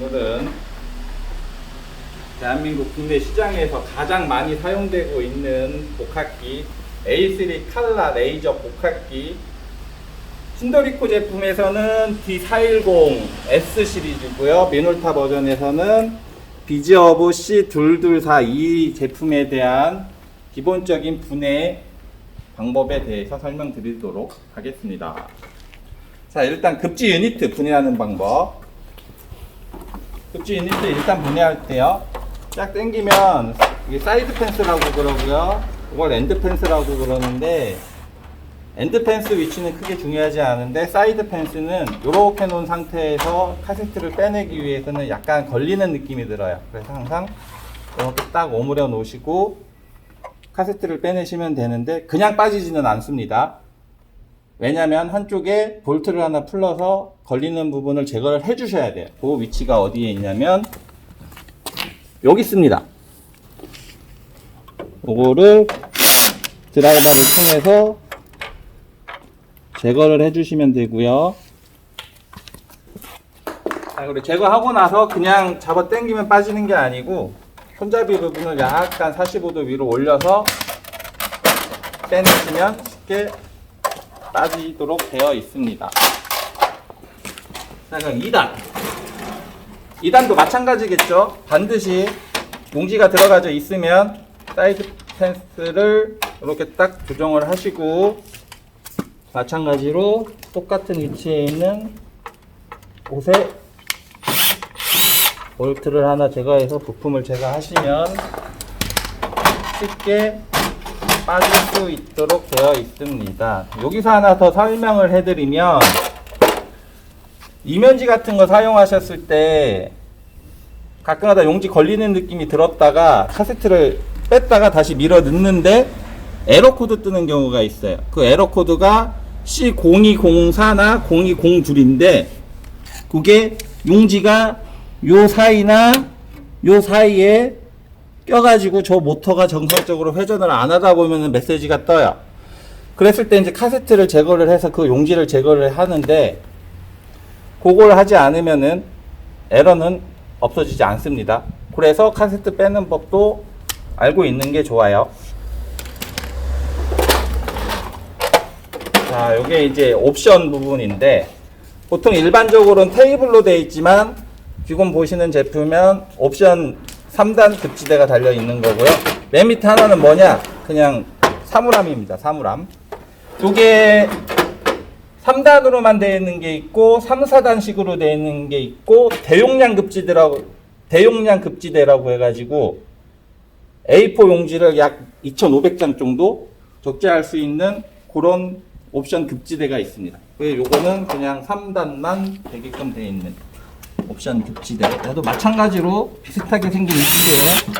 오늘은 대한민국 국내 시장에서 가장 많이 사용되고 있는 복합기 A3 칼라 레이저 복합기 신도리코 제품에서는 D410 S 시리즈고요. 미놀타 버전에서는 비지어브 C2242 제품에 대한 기본적인 분해 방법에 대해서 설명드리도록 하겠습니다. 자, 일단 급지 유니트 분해하는 방법. 급지 유니트 일단 분해할 때요. 쫙 당기면 이게 사이드 펜스라고 그러고요. 이걸 엔드 펜스라고 그러는데 엔드 펜스 위치는 크게 중요하지 않은데 사이드 펜스는 이렇게 놓은 상태에서 카세트를 빼내기 위해서는 약간 걸리는 느낌이 들어요. 그래서 항상 이렇게 딱 오므려 놓으시고 카세트를 빼내시면 되는데 그냥 빠지지는 않습니다. 왜냐면 한쪽에 볼트를 하나 풀러서 걸리는 부분을 제거를 해 주셔야 돼요. 그 위치가 어디에 있냐면 여기 있습니다. 요거를 드라이버를 통해서 제거를 해 주시면 되고요. 자, 그리고 제거하고 나서 그냥 잡아 당기면 빠지는 게 아니고 손잡이 부분을 약간 45도 위로 올려서 빼내시면 쉽게 빠지도록 되어 있습니다. 자, 그럼 2단. 2단도 마찬가지겠죠. 반드시 용지가 들어가져 있으면 사이드 펜스를 이렇게 딱 조정을 하시고 마찬가지로 똑같은 위치에 있는 옷에 볼트를 하나 제거해서 부품을 제거하시면 쉽게 빠질 수 있도록 되어 있습니다. 여기서 하나 더 설명을 해드리면 이면지 같은 거 사용하셨을 때 가끔가다 용지 걸리는 느낌이 들었다가 카세트를 뺐다가 다시 밀어 넣는데 에러 코드 뜨는 경우가 있어요. 그 에러 코드가 C0204나 0202인데 그게 용지가 요 사이나 요 사이에 껴가지고 저 모터가 정상적으로 회전을 안 하다 보면 메시지가 떠요. 그랬을 때 이제 카세트를 제거를 해서 그 용지를 제거를 하는데 그걸 하지 않으면은 에러는 없어지지 않습니다. 그래서 카세트 빼는 법도 알고 있는 게 좋아요. 자, 요게 이제 옵션 부분인데 보통 일반적으로는 테이블로 되어 있지만 지금 보시는 제품은 옵션 3단 급지대가 달려 있는 거고요. 맨 밑에 하나는 뭐냐? 그냥 사물함입니다. 사물함. 요게 3단으로만 되어 있는 게 있고 3, 4단식으로 되어 있는 게 있고 대용량 급지대라고 대용량 급지대라고 해 가지고 A4 용지를 약 2,500장 정도 적재할 수 있는 그런 옵션 급지대가 있습니다. 그 요거는 그냥 3단만 되게끔 되어 있는 옵션 급지대. 얘도 마찬가지로 비슷하게 생긴 위치에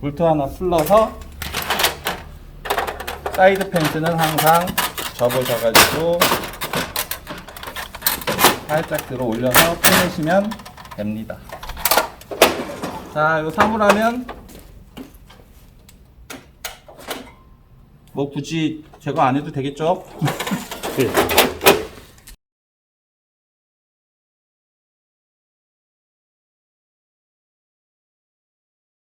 볼트 하나 풀러서 사이드 펜스는 항상 접으셔가지고 살짝 들어 올려서 빼내시면 됩니다. 자, 요 사물하면 뭐 굳이 제거 안 해도 되겠죠?